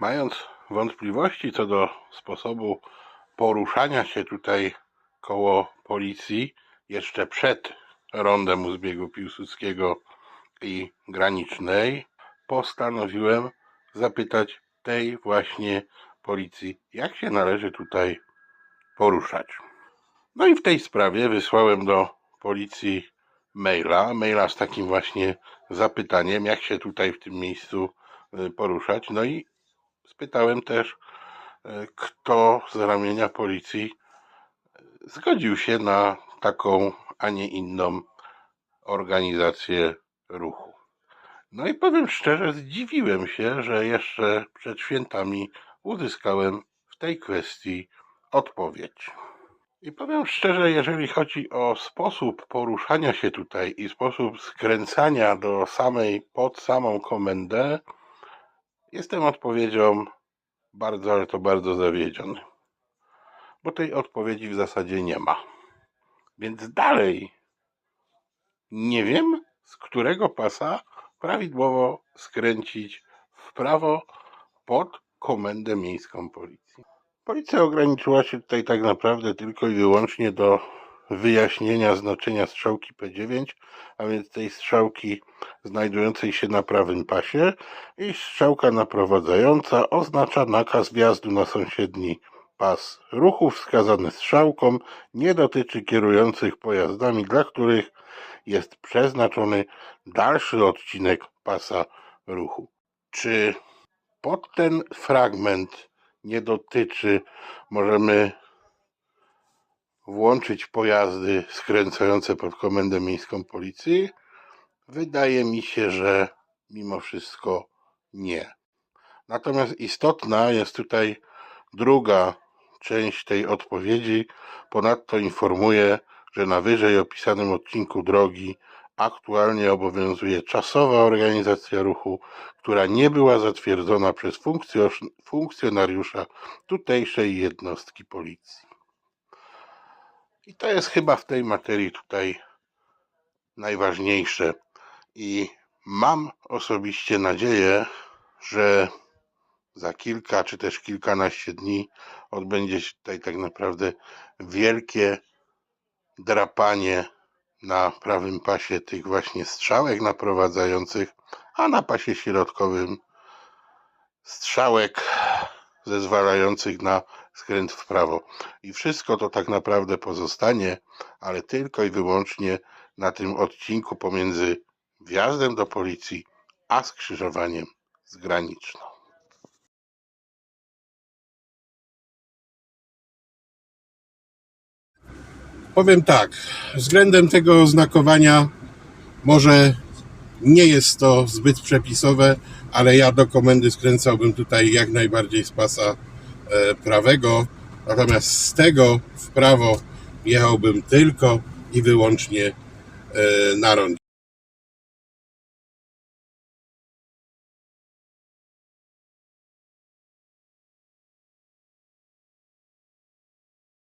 Mając wątpliwości co do sposobu poruszania się tutaj koło policji, jeszcze przed rondem u zbiegu Piłsudskiego i Granicznej, postanowiłem zapytać tej właśnie policji, jak się należy tutaj poruszać. No i w tej sprawie wysłałem do policji maila, maila z takim właśnie zapytaniem, jak się tutaj w tym miejscu y, poruszać. No i spytałem też, y, kto z ramienia policji zgodził się na taką, a nie inną organizację ruchu. No i powiem szczerze, zdziwiłem się, że jeszcze przed świętami uzyskałem w tej kwestii odpowiedź. I powiem szczerze, jeżeli chodzi o sposób poruszania się tutaj i sposób skręcania do samej, pod samą komendę, jestem odpowiedzią bardzo, ale to bardzo zawiedziony. Bo tej odpowiedzi w zasadzie nie ma. Więc dalej nie wiem, z którego pasa prawidłowo skręcić w prawo pod komendę miejską policji. Policja ograniczyła się tutaj tak naprawdę tylko i wyłącznie do wyjaśnienia znaczenia strzałki P9, a więc tej strzałki znajdującej się na prawym pasie i strzałka naprowadzająca oznacza nakaz wjazdu na sąsiedni pas ruchu wskazany strzałką, nie dotyczy kierujących pojazdami, dla których jest przeznaczony dalszy odcinek pasa ruchu. Czy pod ten fragment nie dotyczy, możemy włączyć pojazdy skręcające pod komendę miejską policji? Wydaje mi się, że mimo wszystko nie. Natomiast istotna jest tutaj druga część tej odpowiedzi. Ponadto informuję, że na wyżej opisanym odcinku drogi aktualnie obowiązuje czasowa organizacja ruchu, która nie była zatwierdzona przez funkcjo- funkcjonariusza tutejszej jednostki policji. I to jest chyba w tej materii tutaj najważniejsze. I mam osobiście nadzieję, że za kilka czy też kilkanaście dni odbędzie się tutaj tak naprawdę wielkie drapanie na prawym pasie tych właśnie strzałek naprowadzających, a na pasie środkowym strzałek zezwalających na skręt w prawo. I wszystko to tak naprawdę pozostanie, ale tylko i wyłącznie na tym odcinku pomiędzy wjazdem do policji a skrzyżowaniem z graniczną. Powiem tak, względem tego oznakowania może nie jest to zbyt przepisowe, ale ja do komendy skręcałbym tutaj jak najbardziej z pasa e, prawego, natomiast z tego w prawo jechałbym tylko i wyłącznie e, na rondzie.